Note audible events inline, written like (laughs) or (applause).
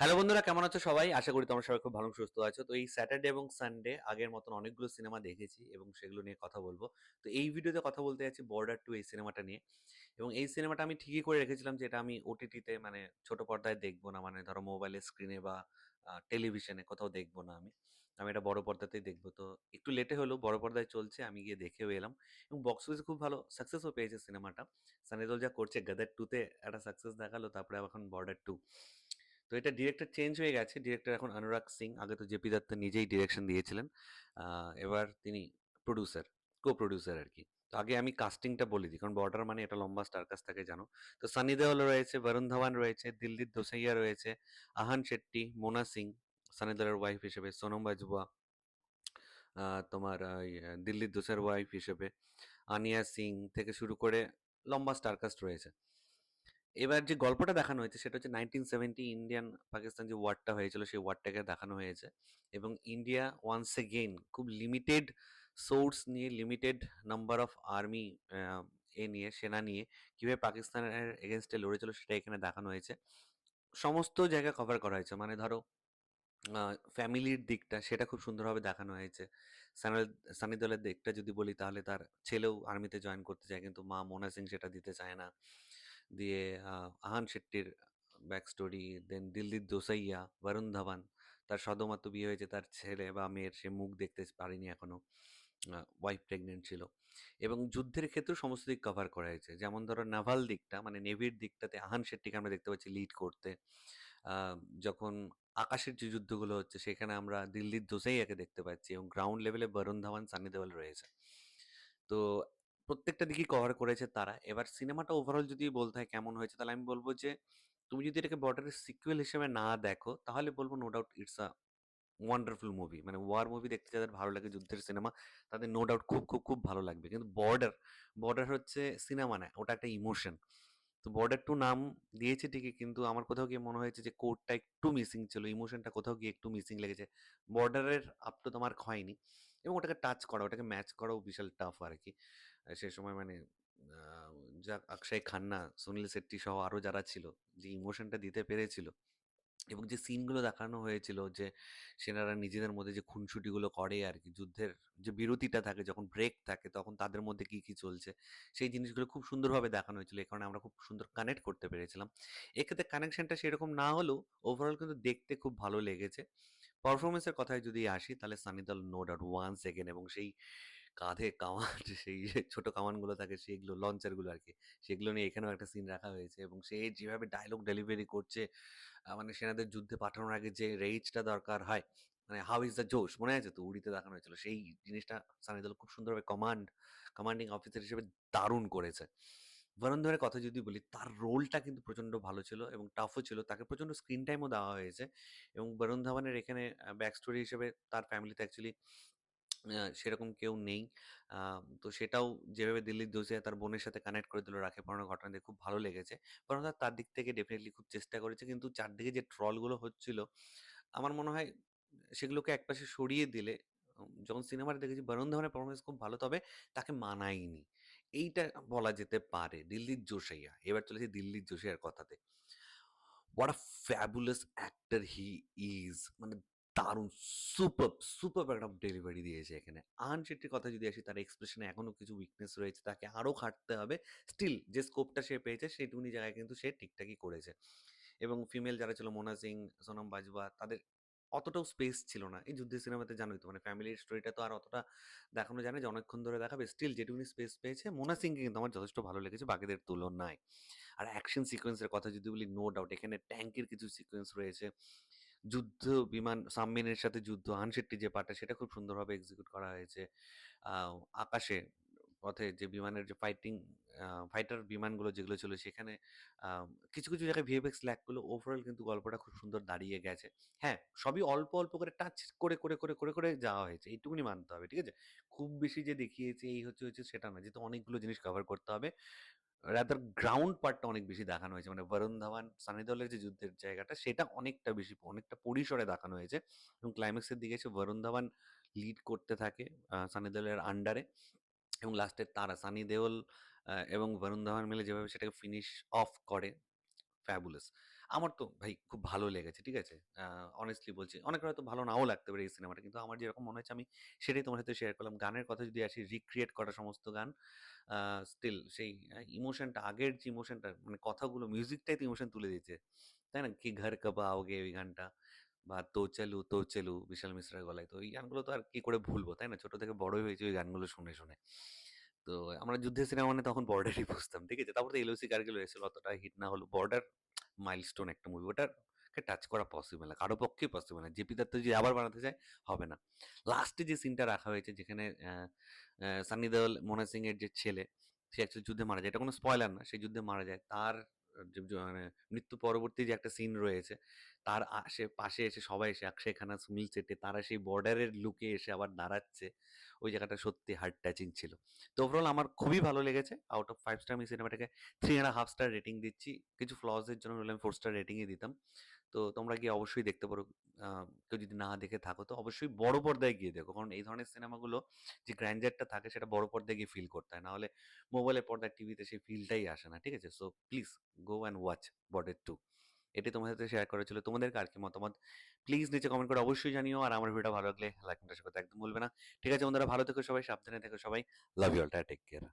Hello বন্ধুরা, কেমন আছো সবাই? আশা করি তোমরা সবাই খুব ভালো সুস্থ আছো। তো এই স্যাটারডে এবং সানডে আগের মতন অনেকগুলো সিনেমা দেখেছি এবং সেগুলো নিয়ে কথা বলব। তো এই ভিডিওতে কথা বলতে যাচ্ছি বর্ডার টু এই সিনেমাটা নিয়ে। এবং এই সিনেমাটা আমি ঠিকই করে রেখেছিলাম যে এটা আমি ওটিটিতে মানে ছোট পর্দায় দেখব না মানে ধরো মোবাইলের স্ক্রিনে বা টেলিভিশনে কোথাও দেখব না আমি। আমি এটা বড় পর্দাতেই দেখব। তো একটু লেটে হলেও বড় পর্দায় চলছে, আমি গিয়ে দেখেও এলাম। এবং বক্স অফিসে খুব ভালো সাকসেসও পেয়েছে সিনেমাটা। সানি দেওল যা করছে গাদার টুতে একটা সাকসেস দেখাল, তারপরে এখন বর্ডার টু তো এটা ডিরেক্টর চেঞ্জ হয়ে গেছে। ডিরেক্টর এখন অনুরাগ সিং আগে তো জেপি দত্ত নিজেই ডিরেকশন দিয়েছিলেন। এবার তিনি প্রডিউসার কো প্রডিউসার আর কি। তো আগে আমি কাস্টিংটা বলে দিই, কারণ বর্ডার মানে এটা লম্বা স্টার কাছ থেকে, জানো। তো সানি দেওল রয়েছে বরুণ ধাওয়ান রয়েছে দিল্লির দোসাইয়া রয়েছে আহান শেট্টি মোনা সিং সানি দেওলের ওয়াইফ হিসেবে সোনম বাজুয়া তোমার দিল্লির দোসের ওয়াইফ হিসেবে আনিয়া সিং থেকে শুরু করে লম্বা স্টার কাস্ট রয়েছে। এবার যে গল্পটা দেখানো হয়েছে, সেটা হচ্ছে নাইনটিন সেভেন্টি ইন্ডিয়ান পাকিস্তান যে ওয়ারটা হয়েছিল, সেই ওয়ারটাকে দেখানো হয়েছে। এবং ইন্ডিয়া ওয়ান্স এগেইন খুব লিমিটেড সোর্স নিয়ে লিমিটেড নাম্বার অফ আর্মি এ নিয়ে, সেনা নিয়ে কীভাবে পাকিস্তানের এগেনস্টে লড়েছিল, সেটা এখানে দেখানো হয়েছে। সমস্ত জায়গা কভার করা হয়েছে। মানে ধরো ফ্যামিলির দিকটা, সেটা খুব সুন্দরভাবে দেখানো হয়েছে। সানি দেওলের দিকটা যদি বলি, তাহলে তার ছেলেও আর্মিতে জয়েন করতে চায়, কিন্তু মা মোনা সিং সেটা দিতে চায় না। দিয়ে আহান শেট্টির ব্যাক স্টোরি দেন দিল্লির দোসাইয়া বরুণ ধাবান তার সদমাত্র বিয়ে হয়েছে, তার ছেলে বা মেয়ের সে মুখ দেখতে পারিনি এখনও ওয়াইফ প্রেগনেন্ট ছিল। এবং যুদ্ধের ক্ষেত্রেও সমস্ত দিক কভার করা হয়েছে। যেমন ধরো নাভাল দিকটা মানে নেভির দিকটাতে আহান শেট্টিকে আমরা দেখতে পাচ্ছি লিড করতে। যখন আকাশের যে যুদ্ধগুলো হচ্ছে, সেখানে আমরা দিল্লির দোসাইয়াকে দেখতে পাচ্ছি এবং গ্রাউন্ড লেভেলে বরুণ ধাওয়ান সানি দেওয়াল রয়েছে। তো প্রত্যেকটা দিকই কভার করেছে তারা। এবার সিনেমাটা ওভারঅল যদি বলতে হয় কেমন হয়েছে, তাহলে আমি বলব যে, তুমি যদি এটাকে বর্ডারের সিকুয়েল হিসেবে না দেখো, তাহলে বলব no doubt it's a wonderful movie মানে ওয়ার মুভি দেখতে যাদের ভালো লাগে যুদ্ধের সিনেমা তাদের নো ডাউট খুব খুব খুব ভালো লাগবে। কিন্তু বর্ডার বর্ডার হচ্ছে সিনেমা না, ওটা একটা ইমোশন তো বর্ডার টু নাম দিয়েছে ঠিকই, কিন্তু আমার কোথাও গিয়ে মনে হয়েছে যে কোডটা একটু মিসিং ছিল ইমোশনটা কোথাও গিয়ে একটু মিসিং লেগেছে। বর্ডারের আপ তো তোমার হয়নি। এবং ওটাকে টাচ করা, ওটাকে ম্যাচ করাও বিশাল টাফ আর কি। সে সময় মানে যা অক্ষয় খান্না, সুনীল শেট্টি সহ আরও যারা ছিল, যে ইমোশনটা দিতে পেরেছিল এবং যে সিনগুলো দেখানো হয়েছিল, যে সেনারা নিজেদের মধ্যে যে খুনসুটিগুলো করে আর কি, যুদ্ধের যে বিরতিটা থাকে, যখন ব্রেক থাকে, তখন তাদের মধ্যে কি কি চলছে, সেই জিনিসগুলো খুব সুন্দরভাবে দেখানো হয়েছিল। এই কারণে আমরা খুব সুন্দর কানেক্ট করতে পেরেছিলাম। এক্ষেত্রে কানেকশনটা সেরকম না হলেও ওভারঅল কিন্তু দেখতে খুব ভালো লেগেছে। পারফরমেন্সের কথায় যদি আসি, তাহলে Sunny Deol no doubt one second এবং সেই কাঁধে কামান, (laughs) সেই ছোট কামানগুলো থাকে সেগুলো লঞ্চারগুলো আর কি সেগুলো নিয়ে এখানেও একটা সিন রাখা হয়েছে এবং সে যেভাবে ডায়লগ ডেলিভারি করছে মানে সেনাদের যুদ্ধে পাঠানোর আগে যে রেজটা দরকার হয় মানে হাউ ইজ দ্য জোশ মনে আছে তো? উড়িতে দেখানো হয়েছিল। সেই জিনিসটা সানি দেওল খুব সুন্দরভাবে কমান্ড কমান্ডিং অফিসার হিসেবে দারুণ করেছে। বরুণ ধরের কথা যদি বলি, তার রোলটা কিন্তু প্রচণ্ড ভালো ছিল এবং টাফও ছিল। তাকে প্রচণ্ড স্ক্রিন টাইমও দেওয়া হয়েছে এবং বরুণ ধাওয়ানের এখানে ব্যাক স্টোরি হিসেবে তার ফ্যামিলিতে অ্যাকচুয়ালি সেরকম কেউ নেই। তো সেটাও যেভাবে দিল্লির দোষে তার বোনের সাথে কানেক্ট করে দিল রাখে পড়ানোর ঘটনা দিয়ে খুব ভালো লেগেছে। বরং তার দিক থেকে ডেফিনেটলি খুব চেষ্টা করেছে কিন্তু চারদিকে যে ট্রলগুলো হচ্ছিল, আমার মনে হয় সেগুলোকে একপাশে সরিয়ে দিলে যখন সিনেমাটা দেখেছি বরুণ ধাওয়ানের পারফরমেন্স খুব ভালো, তবে তাকে মানায়নি। এইটা বলা যেতে পারে দিল্লির জোশাইয়া। এবার চলেছে দিল্লির জোশাইয়ার কথাতে। What a fabulous actor he is মানে দারুণ, সুপার সুপার একটা ডেলিভারি দিয়েছে এখানে। আহান শেট্টির কথা যদি আসি, তার এক্সপ্রেশনে এখনও কিছু উইকনেস রয়েছে, তাকে আরও খাটতে হবে। স্টিল যে স্কোপটা সে পেয়েছে সেইটুকুনি জায়গায় কিন্তু সে ঠিকঠাকই করেছে। এবং ফিমেল যারা ছিল, মোনা সিং, সোনম বাজওয়া তাদের অতটাও স্পেস ছিল না। এই যুদ্ধের সিনেমাতে জানোই তো মানে ফ্যামিলির স্টোরিটা তো আর অতটা দেখানো যায় না, যে অনেকক্ষণ ধরে দেখাবে। স্টিল যেটুকুনি স্পেস পেয়েছে, মোনা সিংকে কিন্তু আমার যথেষ্ট ভালো লেগেছে বাকিদের তুলনায়। আর অ্যাকশন সিকোয়েন্সের কথা যদি বলি নো ডাউট এখানে ট্যাঙ্কের কিছু সিকোয়েন্স রয়েছে। যুদ্ধ বিমান সাবমেরিনের সাথে যুদ্ধ আনশেট্টি যে পার্টটা, সেটা খুব সুন্দরভাবে এক্সিকিউট করা হয়েছে। আকাশে পথে যে বিমানের যে ফাইটিং ফাইটার বিমানগুলো যেগুলো ছিল, সেখানে কিছু কিছু জায়গায় ভিএফএক্স ল্যাক করল ওভারঅল কিন্তু গল্পটা খুব সুন্দর দাঁড়িয়ে গেছে। হ্যাঁ সবই অল্প অল্প করে টাচ করে করে করে করে করে যাওয়া হয়েছে, এইটুকুনি মানতে হবে, ঠিক আছে? খুব বেশি যে দেখিয়েছে, এই হচ্ছে হচ্ছে, সেটা না যেহেতু অনেকগুলো জিনিস কভার করতে হবে। রাদার গ্রাউন্ড পার্টটা অনেক বেশি দেখানো হয়েছে। মানে বরুণ ধাওয়ান সানি দেওলের যে যুদ্ধের জায়গাটা, সেটা অনেকটা বেশি, অনেকটা পরিসরে দেখানো হয়েছে। এবং ক্লাইম্যাক্সের দিকে এসে বরুণ ধাওয়ান লিড করতে থাকে সানি দেওলের আন্ডারে এবং লাস্টের তারা, সানি দেওল এবং বরুণ ধাওয়ান মিলে যেভাবে সেটাকে ফিনিশ অফ করে ফ্যাবুলাস আমার তো ভাই খুব ভালো লেগেছে, ঠিক আছে? অনেস্টলি বলছি অনেকের হয়তো ভালো নাও লাগতে পারে এই সিনেমাটা কিন্তু আমার যেরকম মনে হচ্ছে আমি সেটাই তোমার সাথে শেয়ার করলাম। গানের কথা যদি আসি রিক্রিয়েট করা সমস্ত গান স্টিল সেই ইমোশনটা আগের যে ইমোশনটা মানে কথাগুলো মিউজিকটাই তো ইমোশন তুলে দিয়েছে। তাই না? কি ঘর কবা আওগে ওই গানটা? বা তো চেলু তো চেলু, বিশাল মিশ্রার গলায়। তো এই গানগুলো তো আর কি করে ভুলবো, তাই না? ছোট থেকে বড়ই হয়েছে ওই গানগুলো শুনে শুনে। তো আমরা যুদ্ধের সিনেমা মানে তখন বর্ডারই বুঝতাম। ঠিক আছে? তারপর তো এলওসি কার্গিল হয়েছিল অতটা হিট না হলো বর্ডার মাইলস্টোন একটা মুভি। ওটার টাচ করা পসিবল না। কারও পক্ষেই পসিবল না। জেপি দত্ত যদি আবার বানাতে চায়, হবে না। লাস্টে যে সিনটা রাখা হয়েছে, যেখানে সানি দেওয়াল মনে সিং এর যে ছেলে, সে অ্যাকচুয়ালি যুদ্ধে মারা যায়। এটা কোনো স্পয়লার না। সেই যুদ্ধে মারা যায়। তার মানে মৃত্যু পরবর্তী যে একটা সিন রয়েছে তার আশে পাশে এসে সবাই এসে আক্ষেপ খান্না, সুনীল শেট্টি তারা সেই বর্ডারের লুকে এসে আবার দাঁড়াচ্ছে। ওই জায়গাটা সত্যি হার্ট টাচিং ছিল। তো ওভারঅল আমার খুবই ভালো লেগেছে। আউট অফ ফাইভ স্টার আমি সিনেমাটাকে 3.5 স্টার রেটিং দিচ্ছি। কিছু ফ্লসের জন্য আমি ফোর স্টার রেটিংই দিতাম। তো তোমরা গিয়ে অবশ্যই দেখতে পারো। কেউ যদি না দেখে থাকো তো অবশ্যই বড় পর্দায় গিয়ে দেখো। কারণ এই ধরনের সিনেমাগুলো যে গ্র্যান্ডার টা থাকে সেটা বড় পর্দায় গিয়ে ফিল করতে হয়। না হলে মোবাইলের পর্দায় টিভিতে সেই ফিলটাই আসে না। ঠিক আছে? So please go and watch Border 2 এটাই তোমাদের সাথে শেয়ার করা ছিল। তোমাদের কার কি মতামত? প্লিজ নিচে কমেন্ট করে অবশ্যই জানিও। আর আমার ভিডিওটা ভালো লাগলে লাইক করতে একদম ভুলবে না। ঠিক আছে বন্ধুরা ভালো থেকো সবাই, সাবধানে থেকো সবাই। Love you all take care.